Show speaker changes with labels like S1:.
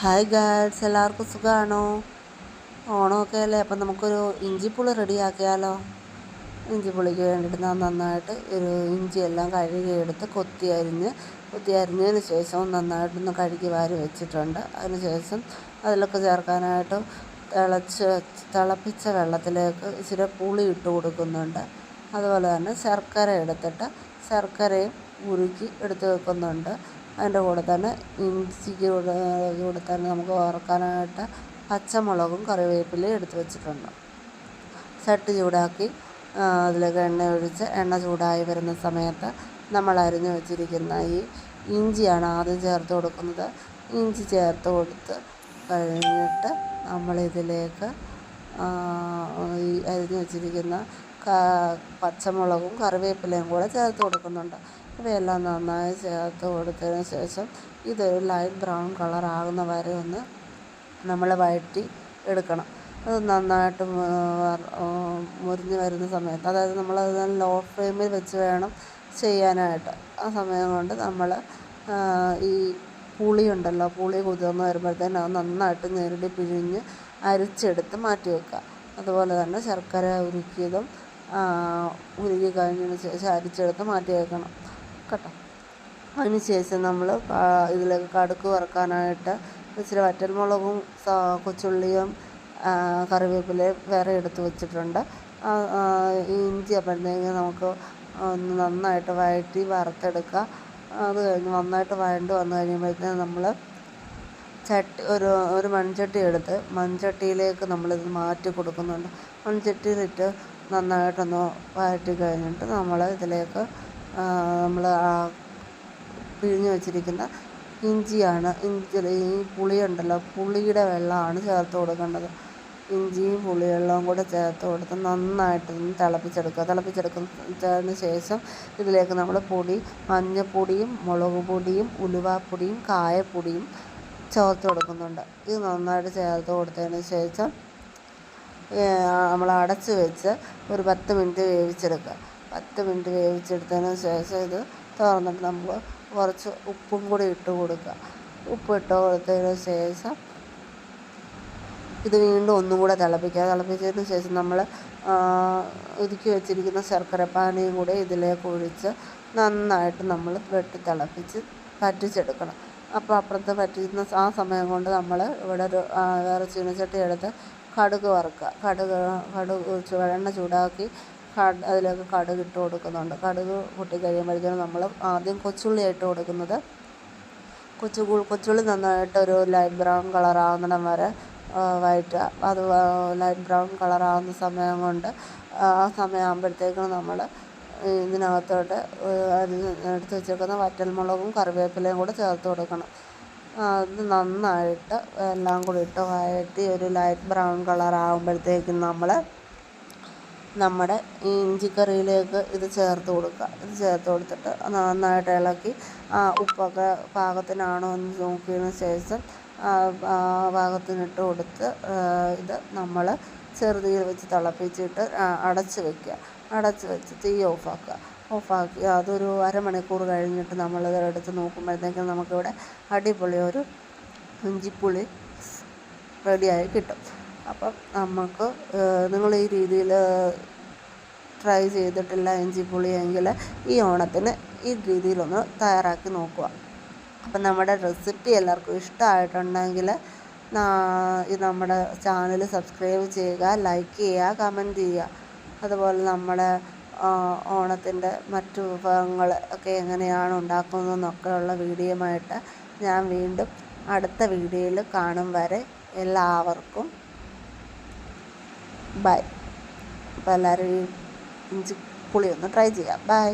S1: Hi God's എല്ലാവർക്കും സുഖമാണോ ഓണമൊക്കെ അല്ലേ അപ്പം നമുക്കൊരു ഇഞ്ചിപ്പുളി റെഡിയാക്കിയാലോ? ഇഞ്ചിപ്പുളിക്ക് വേണ്ടിയിട്ട് ഞാൻ നന്നായിട്ട് ഒരു ഇഞ്ചിയെല്ലാം കഴുകിയെടുത്ത് കൊത്തി അരിഞ്ഞ് കൊത്തി അരിഞ്ഞതിന് ശേഷം നന്നായിട്ടൊന്ന് കഴുകി വാരി വെച്ചിട്ടുണ്ട്. അതിന് ശേഷം അതിലൊക്കെ ചേർക്കാനായിട്ട് തിളച്ച് തിളപ്പിച്ച വെള്ളത്തിലേക്ക് ഇച്ചിരി പുളി ഇട്ട് കൊടുക്കുന്നുണ്ട്. അതുപോലെ തന്നെ ശർക്കര എടുത്തിട്ട് ശർക്കരയും ഉരുക്കി എടുത്ത് വെക്കുന്നുണ്ട്. അതിന്റെ കൂടെ തന്നെ ഇഞ്ചിക്ക് കൂടെ തന്നെ നമുക്ക് വറുക്കാനായിട്ട് പച്ചമുളകും കറിവേപ്പിലയും എടുത്ത് വെച്ചിട്ടുണ്ട്. ചട്ടി ചൂടാക്കി അതിലേക്ക് എണ്ണ ഒഴിച്ച് എണ്ണ ചൂടായി വരുന്ന സമയത്ത് നമ്മൾ അരിഞ്ഞു വെച്ചിരിക്കുന്ന ഈ ഇഞ്ചിയാണ് ആദ്യം ചേർത്ത് കൊടുക്കുന്നത്. ഇഞ്ചി ചേർത്ത് കൊടുത്ത് കഴിഞ്ഞിട്ട് നമ്മളിതിലേക്ക് ഈ അരിഞ്ഞു വെച്ചിരിക്കുന്ന പച്ചമുളകും കറിവേപ്പിലയും കൂടെ ചേർത്ത് കൊടുക്കുന്നുണ്ട്. ഇവയെല്ലാം നന്നായി ചേർത്ത് കൊടുത്തതിന് ശേഷം ഇതൊരു ലൈറ്റ് ബ്രൗൺ കളർ ആകുന്ന വരെ ഒന്ന് നമ്മൾ വഴറ്റി എടുക്കണം. അത് നന്നായിട്ട് മുരിഞ്ഞ് വരുന്ന സമയത്ത് അതായത് നമ്മളത് ലോ ഫ്ലെയിമിൽ വെച്ച് വേണം ചെയ്യാനായിട്ട്. ആ സമയം കൊണ്ട് നമ്മൾ ഈ പുളി ഉണ്ടല്ലോ പുളി കുതിർന്ന് വരുമ്പോഴത്തേനും അത് നന്നായിട്ട് നേരിടി പിഴിഞ്ഞ് അരിച്ചെടുത്ത് മാറ്റി വെക്കുക. അതുപോലെ തന്നെ ശർക്കര ഉരുക്കിയതും ഉരുകി കഴിഞ്ഞതിന് ശേഷം അരിച്ചെടുത്ത് മാറ്റി വെക്കണം. കേട്ടോ അതിന് ശേഷം നമ്മൾ ഇതിലേക്ക് കടുക്ക് വറുക്കാനായിട്ട് ഇച്ചിരി വറ്റൽമുളകും കൊച്ചുള്ളിയും കറിവേപ്പിലയും വേറെ എടുത്ത് വെച്ചിട്ടുണ്ട്. ഇഞ്ചി അപ്പോഴത്തേക്ക് നമുക്ക് ഒന്ന് നന്നായിട്ട് വഴറ്റി വറുത്തെടുക്കുക അത് കഴിഞ്ഞ് നന്നായിട്ട് വഴണ്ട് വന്നു കഴിയുമ്പോഴത്തേക്ക് നമ്മൾ ചട്ടി ഒരു ഒരു മൺചട്ടി എടുത്ത് മൺചട്ടിയിലേക്ക് നമ്മളിത് മാറ്റി കൊടുക്കുന്നുണ്ട്. മൺചട്ടിയിലിട്ട് നന്നായിട്ടൊന്ന് വഴറ്റി കഴിഞ്ഞിട്ട് നമ്മൾ ഇതിലേക്ക് നമ്മൾ പിഴിഞ്ഞ് വെച്ചിരിക്കുന്ന ഇഞ്ചിയാണ്. ഇഞ്ചി ഈ പുളിയുണ്ടല്ലോ പുളിയുടെ വെള്ളമാണ് ചേർത്ത് കൊടുക്കേണ്ടത്. ഇഞ്ചിയും പുളിവെള്ളവും കൂടെ ചേർത്ത് കൊടുത്ത് നന്നായിട്ട് തിളപ്പിച്ചെടുക്കുക. തിളപ്പിച്ചെടുക്കുന്നതിന് ശേഷം ഇതിലേക്ക് നമ്മൾ പൊടി മഞ്ഞപ്പൊടിയും മുളക് പൊടിയും ഉലുവാപ്പൊടിയും കായപ്പൊടിയും ചേർത്ത് കൊടുക്കുന്നുണ്ട്. ഇത് നന്നായിട്ട് ചേർത്ത് കൊടുത്തതിന് ശേഷം നമ്മൾ അടച്ച് വെച്ച് ഒരു പത്ത് മിനിറ്റ് വേവിച്ചെടുക്കുക. പത്ത് മിനിറ്റ് വേവിച്ചെടുത്തതിന് ശേഷം ഇത് തുറന്നിട്ട് നമ്മൾ കുറച്ച് ഉപ്പും കൂടി ഇട്ട് കൊടുക്കുക ഉപ്പ് ഇട്ട് കൊടുത്തതിന് ശേഷം ഇത് വീണ്ടും ഒന്നും കൂടെ തിളപ്പിക്കുക. തിളപ്പിച്ചതിന് ശേഷം നമ്മൾ ഒതുക്കി വെച്ചിരിക്കുന്ന ശർക്കര പാനിയും കൂടെ ഇതിലേക്ക് ഒഴിച്ച് നന്നായിട്ട് നമ്മൾ വെട്ടി തിളപ്പിച്ച് പറ്റിച്ചെടുക്കണം. അപ്പോൾ അപ്പുറത്ത് പറ്റിക്കുന്ന ആ സമയം കൊണ്ട് നമ്മൾ ഇവിടെ ഒരു വേറെ ചീനച്ചട്ടി എടുത്ത് കടുക് വറുക്കുക. കടുക് കടുക് എണ്ണ ചൂടാക്കി അതിലേക്ക് കടുക് ഇട്ട് കൊടുക്കുന്നുണ്ട്. കടുക് പൊട്ടി കഴിയുമ്പോഴത്തേനും നമ്മൾ ആദ്യം കൊച്ചുള്ളി ഇട്ട് കൊടുക്കുന്നത്. കൊച്ചു കൊച്ചുള്ളി നന്നായിട്ട് ഒരു ലൈറ്റ് ബ്രൗൺ കളറാകുന്നിടം വരെ വയറ്റുക അത് ലൈറ്റ് ബ്രൗൺ കളറാകുന്ന സമയം കൊണ്ട് ആ സമയമാകുമ്പോഴത്തേക്കും നമ്മൾ ഇതിനകത്തോട്ട് എടുത്ത് വെച്ചേക്കുന്ന വറ്റൽമുളകും കറിവേപ്പിലയും കൂടെ ചേർത്ത് കൊടുക്കണം. അത് നന്നായിട്ട് എല്ലാം കൂടി ഇട്ട് വഴറ്റി ഒരു ലൈറ്റ് ബ്രൗൺ കളർ ആകുമ്പോഴത്തേക്കും നമ്മൾ നമ്മുടെ ഇഞ്ചി ഇഞ്ചിക്കറിയിലേക്ക് ഇത് ചേർത്ത് കൊടുക്കുക. ഇത് ചേർത്ത് കൊടുത്തിട്ട് നന്നായിട്ട് ഇളക്കി ഉപ്പൊക്കെ പാകത്തിനാണോ എന്ന് നോക്കിയതിന് ശേഷം പാകത്തിനിട്ട് കൊടുത്ത് ഇത് നമ്മൾ ചെറുതീയിൽ വെച്ച് തിളപ്പിച്ചിട്ട് അടച്ച് വയ്ക്കുക അടച്ച് വെച്ച് തീ ഓഫാക്കുക. ഓഫാക്കി അതൊരു അരമണിക്കൂർ കഴിഞ്ഞിട്ട് നമ്മളിത് എടുത്ത് നോക്കുമ്പോഴത്തേക്കും നമുക്കിവിടെ അടിപൊളി ഒരു ഇഞ്ചിപ്പുളി റെഡിയായി കിട്ടും. അപ്പം നമുക്ക് നിങ്ങൾ ഈ രീതിയിൽ ട്രൈ ചെയ്തിട്ടില്ല പുളി എങ്കിൽ ഈ ഓണത്തിന് ഈ രീതിയിലൊന്ന് തയ്യാറാക്കി നോക്കുക. അപ്പം നമ്മുടെ റെസിപ്പി എല്ലാവർക്കും ഇഷ്ടമായിട്ടുണ്ടെങ്കിൽ നമ്മുടെ ചാനൽ സബ്സ്ക്രൈബ് ചെയ്യുക ലൈക്ക് ചെയ്യുക കമന്റ് ചെയ്യുക. അതുപോലെ നമ്മുടെ ഓണത്തിന്റെ മറ്റു വിഭവങ്ങൾ ഒക്കെ എങ്ങനെയാണ് ഉണ്ടാക്കുന്നതെന്നൊക്കെയുള്ള വീഡിയോയുമായിട്ട് ഞാൻ വീണ്ടും അടുത്ത വീഡിയോയിൽ കാണും വരെ എല്ലാവർക്കും ബൈ അപ്പോൾ എല്ലാവരും ഈ ഇഞ്ചി പുളി ഒന്ന് ട്രൈ ചെയ്യാം. ബൈ